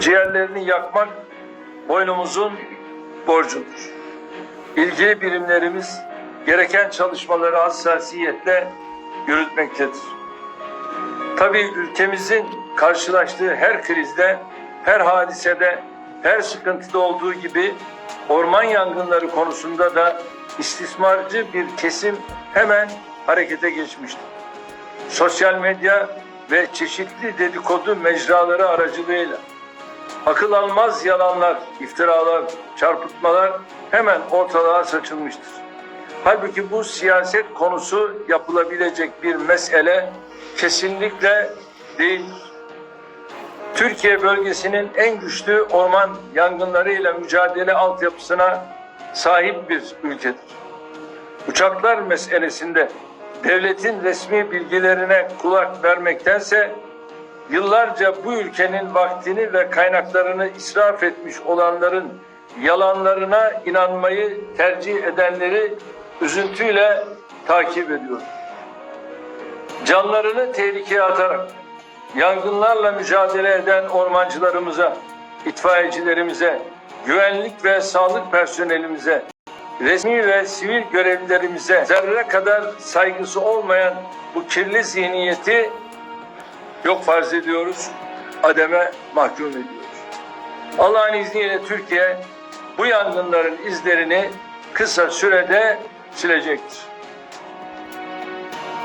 ciğerlerini yakmak boynumuzun borcudur. İlgili birimlerimiz gereken çalışmaları hassasiyetle yürütmektedir. Tabii ülkemizin karşılaştığı her krizde, her hadisede, her sıkıntıda olduğu gibi orman yangınları konusunda da istismarcı bir kesim hemen harekete geçmiştir. Sosyal medya ve çeşitli dedikodu mecraları aracılığıyla akıl almaz yalanlar, iftiralar, çarpıtmalar hemen ortalığa saçılmıştır. Halbuki bu siyaset konusu yapılabilecek bir mesele kesinlikle değildir. Türkiye bölgesinin en güçlü orman yangınlarıyla mücadele altyapısına sahip bir ülkedir. Uçaklar meselesinde devletin resmi bilgilerine kulak vermektense yıllarca bu ülkenin vaktini ve kaynaklarını israf etmiş olanların yalanlarına inanmayı tercih edenleri üzüntüyle takip ediyorum. Canlarını tehlikeye atarak yangınlarla mücadele eden ormancılarımıza, itfaiyecilerimize, güvenlik ve sağlık personelimize, resmi ve sivil görevlilerimize zerre kadar saygısı olmayan bu kirli zihniyeti yok farz ediyoruz, ademe mahkum ediyoruz. Allah'ın izniyle Türkiye bu yangınların izlerini kısa sürede silecektir.